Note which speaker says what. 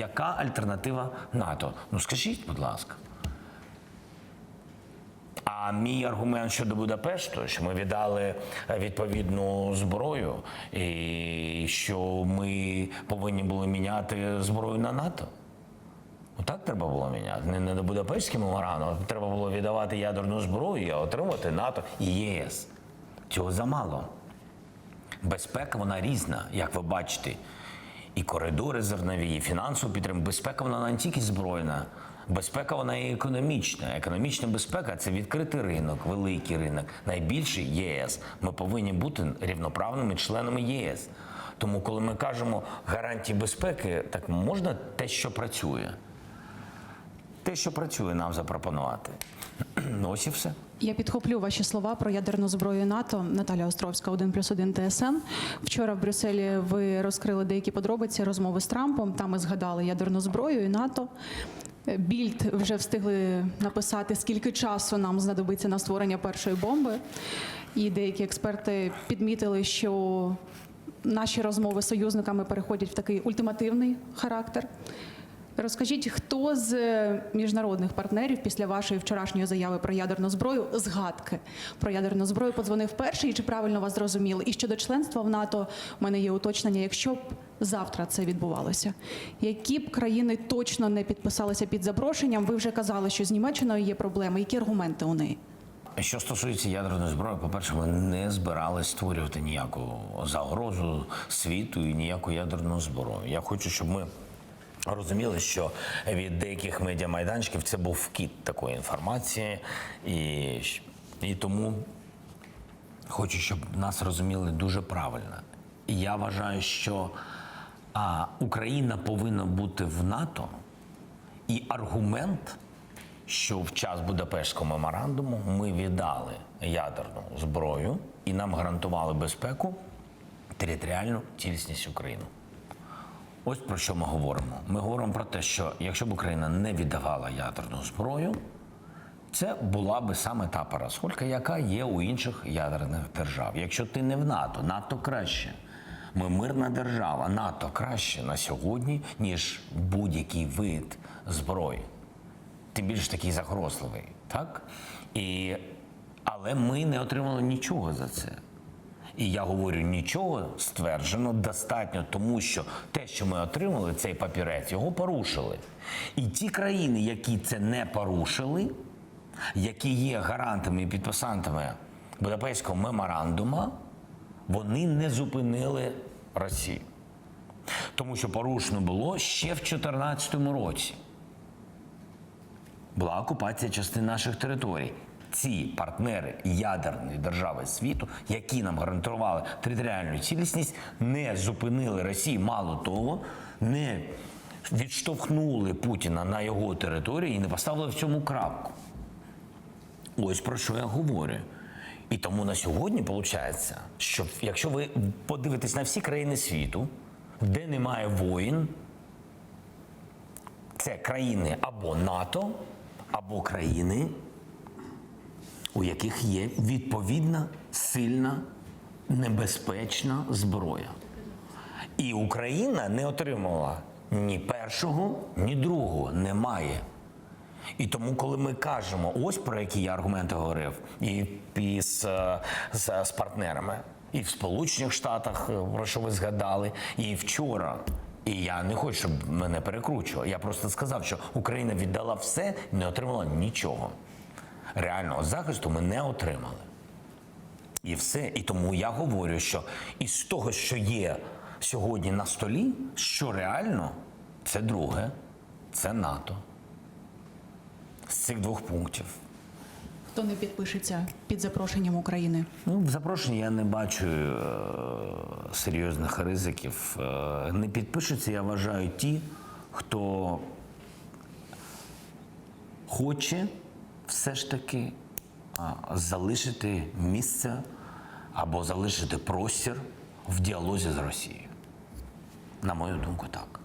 Speaker 1: яка альтернатива НАТО? Ну скажіть, будь ласка. А мій аргумент щодо Будапешту, що ми віддали е, відповідну зброю, і що ми повинні були міняти зброю на НАТО. Отак треба було міняти. Не на Будапештський меморандум, а треба було віддавати ядерну зброю і отримати НАТО і ЄС. Цього замало. Безпека вона різна, як ви бачите. І коридори зернові, і фінансова підтримка. Безпека вона не тільки збройна, безпека вона і економічна. Економічна безпека це відкритий ринок, великий ринок, найбільший ЄС. Ми повинні бути рівноправними членами єС. Тому, коли ми кажемо гарантії безпеки, так можна те, що працює. Те, що працює, нам запропонувати. Ну, ось і все.
Speaker 2: Я підхоплю ваші слова про ядерну зброю НАТО. Наталя Островська, 1 плюс 1 ТСН. Вчора в Брюсселі ви розкрили деякі подробиці розмови з Трампом. Там ми згадали ядерну зброю і НАТО. Більд вже встигли написати, скільки часу нам знадобиться на створення першої бомби. І деякі експерти підмітили, що наші розмови з союзниками переходять в такий ультимативний характер. Розкажіть, хто з міжнародних партнерів після вашої вчорашньої заяви про ядерну зброю, згадки про ядерну зброю подзвонив перший, чи правильно вас зрозуміли? І щодо членства в НАТО, в мене є уточнення, якщо б завтра це відбувалося, які б країни точно не підписалися під запрошенням? Ви вже казали, що з Німеччиною є проблеми. Які аргументи у неї?
Speaker 1: Що стосується ядерної зброї, по-перше, ми не збирались створювати ніяку загрозу світу і ніяку ядерну зброю. Я хочу, щоб ми розуміли, що від деяких медіамайданчиків це був вкид такої інформації, і, і тому хочу, щоб нас розуміли дуже правильно. І я вважаю, що а, Україна повинна бути в НАТО, і аргумент що в час Будапештського меморандуму ми віддали ядерну зброю і нам гарантували безпеку, територіальну цілісність України. Ось про що ми говоримо. Ми говоримо про те, що якщо б Україна не віддавала ядерну зброю, це була би саме та парасолька, яка є у інших ядерних держав. Якщо ти не в НАТО, НАТО краще. Ми мирна держава, НАТО краще на сьогодні, ніж будь-який вид зброї тим більше такий загрозливий, так? І, але ми не отримали нічого за це. І я говорю, нічого стверджено достатньо, тому що те, що ми отримали, цей папірець, його порушили. І ті країни, які це не порушили, які є гарантами і підписантами Будапештського меморандума, вони не зупинили Росію. Тому що порушено було ще в 2014 році була окупація частин наших територій. Ці партнери ядерної держави світу, які нам гарантували територіальну цілісність, не зупинили Росію. Мало того, не відштовхнули Путіна на його території і не поставили в цьому крапку. Ось про що я говорю. І тому на сьогодні виходить, що якщо ви подивитесь на всі країни світу, де немає воїн, це країни або НАТО, або країни, у яких є відповідна сильна небезпечна зброя. І Україна не отримала ні першого, ні другого. Немає. І тому, коли ми кажемо, ось про які я аргументи говорив, і, і з, е, з, партнерами, і в Сполучених Штатах, е, про що ви згадали, і вчора. І я не хочу, щоб мене перекручували. Я просто сказав, що Україна віддала все не отримала нічого. Реального захисту ми не отримали. І все. І тому я говорю, що із того, що є сьогодні на столі, що реально, це друге, це НАТО. З цих двох пунктів.
Speaker 2: Хто не підпишеться під запрошенням України?
Speaker 1: Ну, в запрошенні я не бачу е, серйозних ризиків. Е, не підпишуться, я вважаю, ті, хто хоче все ж таки залишити місце або залишити простір в діалозі з Росією. На мою думку, так.